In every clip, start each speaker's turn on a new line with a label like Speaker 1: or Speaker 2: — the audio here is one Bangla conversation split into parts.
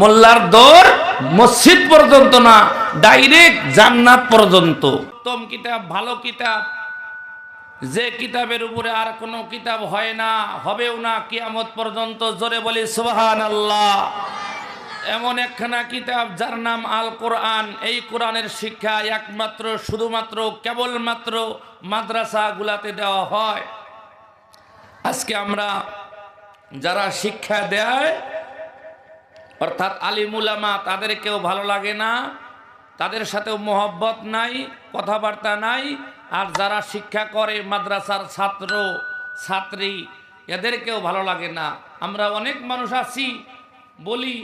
Speaker 1: মোল্লার দৌড় মসজিদ পর্যন্ত না, ডাইরেক্ট জান্নাত পর্যন্ত। উত্তম কিতাব, ভালো কিতাব। যে কিতাবের উপরে আর কোনো কিতাব হয় না, হবেও না, কিয়ামত পর্যন্ত জোরে বলি সুবহান আল্লাহ এমন একখানা কিতাব যার নাম আল কোরআন এই কোরআনের শিক্ষা একমাত্র, শুধুমাত্র, কেবলমাত্র মাদ্রাসাগুলাতে দেওয়া হয়। আজকে আমরা যারা শিক্ষা দেয় অর্থাৎ আলিমুলামা তাদেরকেও ভালো লাগে না, তাদের সাথেও মোহব্বত নাই, কথাবার্তা নাই, আর যারা শিক্ষা করে, মাদ্রাসার ছাত্র, ছাত্রী এদেরকেও ভালো লাগে না। আমরা অনেক মানুষ আছি, বলি,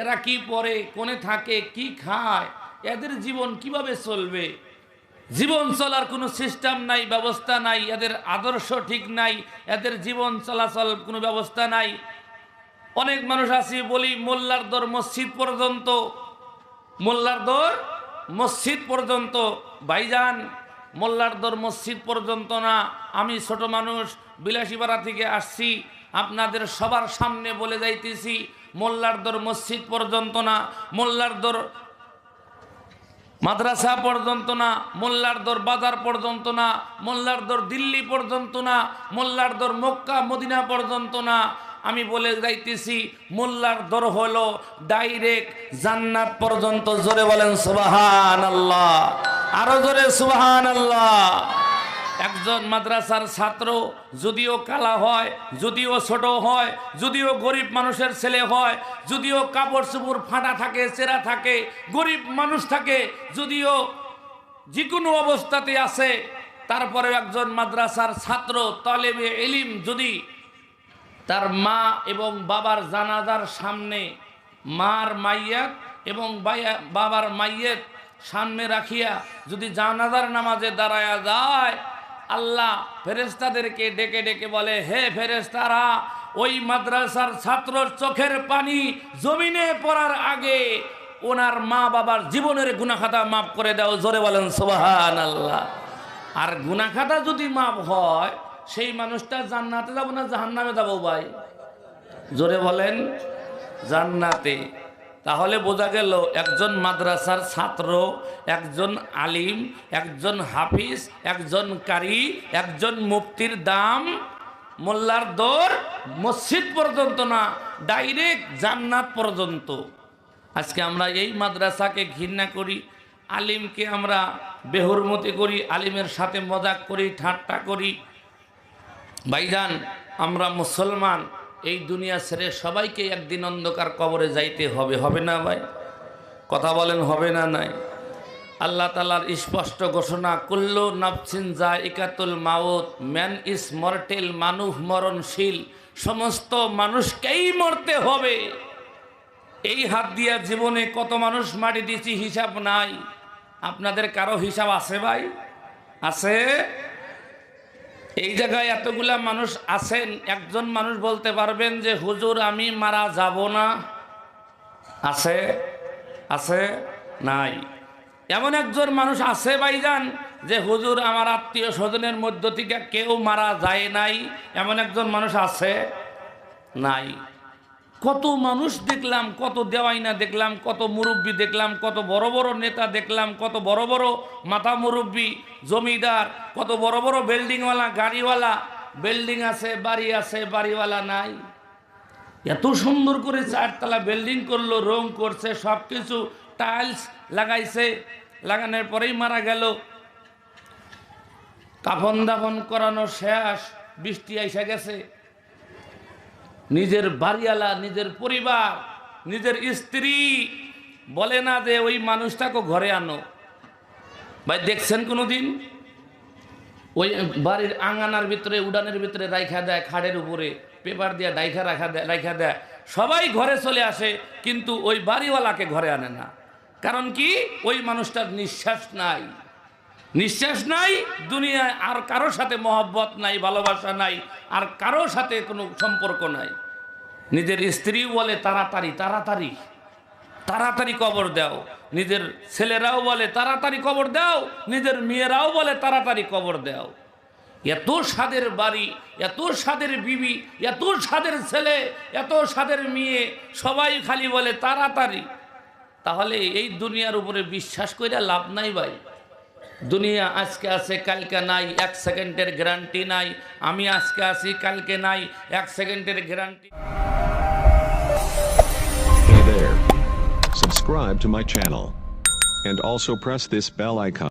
Speaker 1: এরা কি পড়ে, কোনে থাকে, কি খায়, এদের জীবন কীভাবে চলবে? জীবন চলার কোনো সিস্টেম নাই, ব্যবস্থা নাই, এদের আদর্শ ঠিক নাই, এদের জীবন চলাচল কোনো ব্যবস্থা নাই। অনেক মানুষ আছি, বলি মোল্লার দর মসজিদ পর্যন্ত, মোল্লার দর মসজিদ পর্যন্ত। ভাইজান, মোল্লার দর মসজিদ পর্যন্ত না। আমি ছোট মানুষ, বিলাসীপাড়া থেকে আসছি, আপনাদের সবার সামনে বলে যাইতেছি, মোল্লার দর মসজিদ পর্যন্ত না, মোল্লার দর মাদ্রাসা পর্যন্ত না, মোল্লার দর বাজার পর্যন্ত না, মোল্লার দর দিল্লি পর্যন্ত না, মোল্লার দর মক্কা, মদিনা পর্যন্ত না। আমি বলে যাইতেছি, মোল্লার দর হলো ডাইরেক্ট জান্নাত পর্যন্ত। জোরে বলেন সুবাহান আল্লাহ আরও জোরে সুবাহান আল্লাহ একজন মাদ্রাসার ছাত্র যদিও কালা হয়, যদিও ছোট হয়, যদিও গরিব মানুষের ছেলে হয়, যদিও কাপড় চুপুর ফাটা থাকে, চেরা থাকে, গরিব মানুষ থাকে, যদিও যে কোনো অবস্থাতে আছে তারপরে একজন মাদ্রাসার ছাত্র, তলেবে এলিম যদি তার মা এবং বাবার জানাজার সামনে মার মাইয়াত এবং বাবার মাইয়েত সামনে রাখিয়া যদি জানাজার নামাজে দাঁড়ায়া যায়, আল্লাহ ফেরেস্তাদেরকে ডেকে ডেকে বলে, হে ফেরেস্তারা ওই মাদ্রাসার ছাত্রর চোখের পানি জমিনে পড়ার আগে ওনার মা বাবার জীবনের গুনাখাতা মাফ করে দাও। জোরে বলেন সোবাহান আল্লাহ আর গুনাখাতা যদি মাপ হয় সেই মানুষটা জান্নাতে যাব না জাহান্নামে যাব ভাই? জোরে বলেন, জান্নাতে। তাহলে বোঝা গেল একজন মাদ্রাসার ছাত্র, একজন আলিম, একজন হাফিজ, একজন কারি, একজন মুফতির দাম মোল্লার দর মসজিদ পর্যন্ত না, ডাইরেক্ট জান্নাত পর্যন্ত। আজকে আমরা এই মাদ্রাসাকে ঘৃণা করি, আলিমকে আমরা বেহুরমতি করি, আলিমের সাথে মজাক করি, ঠাট্টা করি। ভাইজান, আমরা মুসলমান, এই দুনিয়া ছেড়ে সবাইকে একদিন অন্ধকার কবরে যাইতে হবে হবে না ভাই? কথা বলেন, হবে না নাই? আল্লাহ তালার স্পষ্ট ঘোষণা, কুল্লু নাফসিন যা ইকাতুল মাউত, ম্যান ইস মর্টেল মানুষ মরণশীল, সমস্ত মানুষকেই মরতে হবে। এই হাত দিয়া জীবনে কত মানুষ মাটি দিয়েছি হিসাব নাই। আপনাদের কারও হিসাব আছে ভাই? আছে? এই জায়গায় এতগুলা মানুষ আছেন, একজন মানুষ বলতে পারবেন যে, হুজুর, আমি মারা যাব না। আছে? আছে? নাই। এমন একজন মানুষ আছে ভাইজান, যে, হুজুর, আমার আত্মীয় স্বজনের মধ্য থেকে কেউ মারা যায় নাই। এমন একজন মানুষ আছে? নাই। কত মানুষ দেখলাম, কত দেওয়াইনা দেখলাম, কত মুরব্বী দেখলাম, কত বড় বড় নেতা দেখলাম, কত বড় বড় মাথা মুরব্বী, জমিদার, কত বড় বড় বিল্ডিংওয়ালা, গাড়িওয়ালা, বিল্ডিং আছে, বাড়ি আছে, বাড়িওয়ালা নাই। এত সুন্দর করে চারতলা বিল্ডিং করল, রং করছে সব কিছু টাইলস লাগাইছে, লাগানোর পরেই মারা গেল। কাফন দাফন করানো শেষ, বৃষ্টি আইসা গেছে। নিজের বাড়িওয়ালা, নিজের পরিবার, নিজের স্ত্রী বলে না যে ওই মানুষটাকে ঘরে আনো। ভাই, দেখছেন কোনো দিন ওই বাড়ির আঙ্গানার ভিতরে, উডানের ভিতরে রাইখা দেয় খাড়ের উপরে, পেপার দিয়ে ডাইখা রাখা দেয়, রাইখা দেয়। সবাই ঘরে চলে আসে, কিন্তু ওই বাড়িওয়ালাকে ঘরে আনে না। কারণ কি? ওই মানুষটার নিঃশ্বাস নাই। নিঃশ্বাস নাই, দুনিয়ায় আর কারোর সাথে মহব্বত নাই, ভালোবাসা নাই, আর কারোর সাথে কোনো সম্পর্ক নাই। নিজের স্ত্রী বলে, তাড়াতাড়ি তাড়াতাড়ি তাড়াতাড়ি কবর দাও। নিজের ছেলেরাও বলে, তাড়াতাড়ি কবর দাও। নিজের মেয়েরাও বলে, তাড়াতাড়ি কবর দাও। এত স্বাদের বাড়ি, এত স্বাদের বিবি, এত স্বাদের ছেলে, এত স্বাদের মেয়ে, সবাই খালি বলে, তাড়াতাড়ি। তাহলে এই দুনিয়ার উপরে বিশ্বাস করে লাভ নাই ভাই। দুনিয়া আজকে আছে কালকে নাই এক সেকেন্ডের গ্যারান্টি নাই আমি আজকে আছি কালকে নাই এক সেকেন্ডের guarantee.
Speaker 2: Subscribe to my channel. And also press this bell icon.